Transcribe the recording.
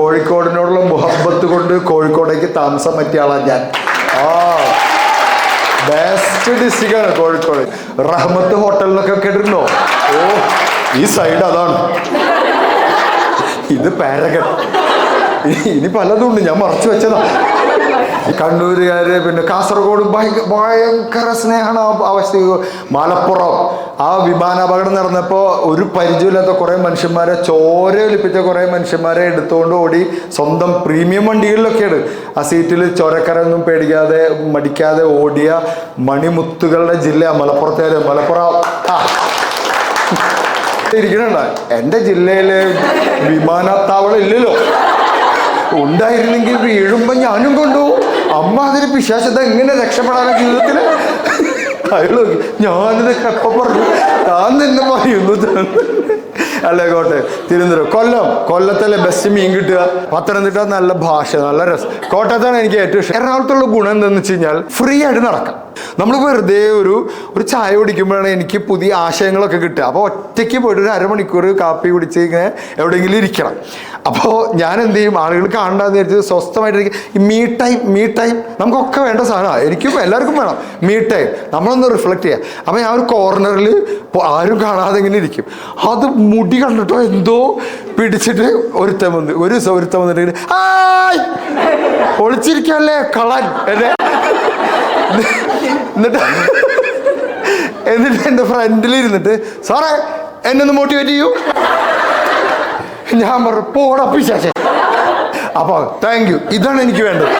കോഴിക്കോടിനോടുള്ള മുഹബത്ത് കൊണ്ട് കോഴിക്കോടേക്ക് താമസം പറ്റിയ ആളാണ് ഞാൻ. ആ ബെസ്റ്റ് ഡിസ്ട്രിക്റ്റാണ് കോഴിക്കോട്. റഹ്മത്ത് ഹോട്ടലിനൊക്കെ കേട്ടിരുന്നോ ഓ ഈ സൈഡ് അതാണ്. ഇത് പാരഗൺ ഇനി പലതും ഉണ്ട്. ഞാൻ മറച്ചു വെച്ചതാ. കണ്ണൂരുകാര് പിന്നെ കാസർഗോഡ് ഭയങ്കര സ്നേഹമാണ് അവസ്ഥ. മലപ്പുറം. ആ വിമാനാപകടം നടന്നപ്പോൾ ഒരു പരിചയമില്ലാത്ത കുറേ മനുഷ്യന്മാരെ ചോര ഒലിപ്പിച്ച കുറേ മനുഷ്യന്മാരെ എടുത്തുകൊണ്ട് ഓടി സ്വന്തം പ്രീമിയം വണ്ടികളിലൊക്കെയാണ്. ആ സീറ്റിൽ ചോരക്കരൊന്നും പേടിക്കാതെ മടിക്കാതെ ഓടിയ മണിമുത്തുകളുടെ ജില്ല മലപ്പുറത്തെ മലപ്പുറം. ഇരിക്കണണ്ട? എന്റെ ജില്ലയിൽ വിമാനത്താവളം ഇല്ലല്ലോ. ഉണ്ടായിരുന്നെങ്കിൽ വീഴുമ്പോ ഞാനും കൊണ്ടുപോകും. അമ്മ അതിന് പിശാശത എങ്ങനെ രക്ഷപ്പെടാനാ ജീവിതത്തിൽ? അയാൾ ഞാനിത് എപ്പോ പറഞ്ഞു? താൻ തന്നെ പറയുന്നു അല്ലേ കോട്ടെ തിരുവനന്തപുരം. കൊല്ലം കൊല്ലത്തല്ലേ ബെസ്റ്റ് മീൻ കിട്ടുക? പത്തനംതിട്ട നല്ല ഭാഷ നല്ല രസം. കോട്ടയത്താണ് എനിക്ക് ഏറ്റവും ഇഷ്ടം. എറണാകുളത്തുള്ള ഗുണം എന്താണെന്ന് വെച്ച് കഴിഞ്ഞാൽ ഫ്രീ ആയിട്ട് നടക്കാം. നമ്മൾ വെറുതെ ഒരു ഒരു ചായ കുടിക്കുമ്പോഴാണ് എനിക്ക് പുതിയ ആശയങ്ങളൊക്കെ കിട്ടുക. അപ്പോൾ ഒറ്റയ്ക്ക് പോയിട്ട് ഒരു അരമണിക്കൂർ കാപ്പി കുടിച്ച് ഇങ്ങനെ എവിടെയെങ്കിലും ഇരിക്കണം. അപ്പോൾ ഞാൻ എന്ത് ചെയ്യും? ആളുകൾ കാണണ്ടെന്ന് വിചാരിച്ചത് ഈ മീ ടൈം മീ ടൈം നമുക്കൊക്കെ വേണ്ട സാധനമാണ് എനിക്കും എല്ലാവർക്കും വേണം മീ ടൈം നമ്മളൊന്ന് റിഫ്ലക്റ്റ് ചെയ്യാം. അപ്പോൾ ഞാൻ ഒരു കോർണറിൽ ആരും കാണാതെ ഇങ്ങനെ ഇരിക്കും. അത് മുടി കണ്ടിട്ടോ? എന്തോ പിടിച്ചിട്ട് ഒരുത്തൻ വന്ന് ഒരു ദിവസം ഒരുത്തൻ വന്നിട്ട് ആയ് ഒളിച്ചിരിക്കല്ലേ കളൻ എന്നെ എന്നിട്ട് എന്നിട്ട് എന്റെ ഫ്രണ്ടിൽ ഇരുന്നിട്ട് സാറേ എന്നെ ഒന്ന് മോട്ടിവേറ്റ് ചെയ്യൂ. ഞാൻ പറഞ്ഞു പോടാ പിശാശേ അപ്പോൾ താങ്ക് യു ഇതാണ് എനിക്ക് വേണ്ടത്.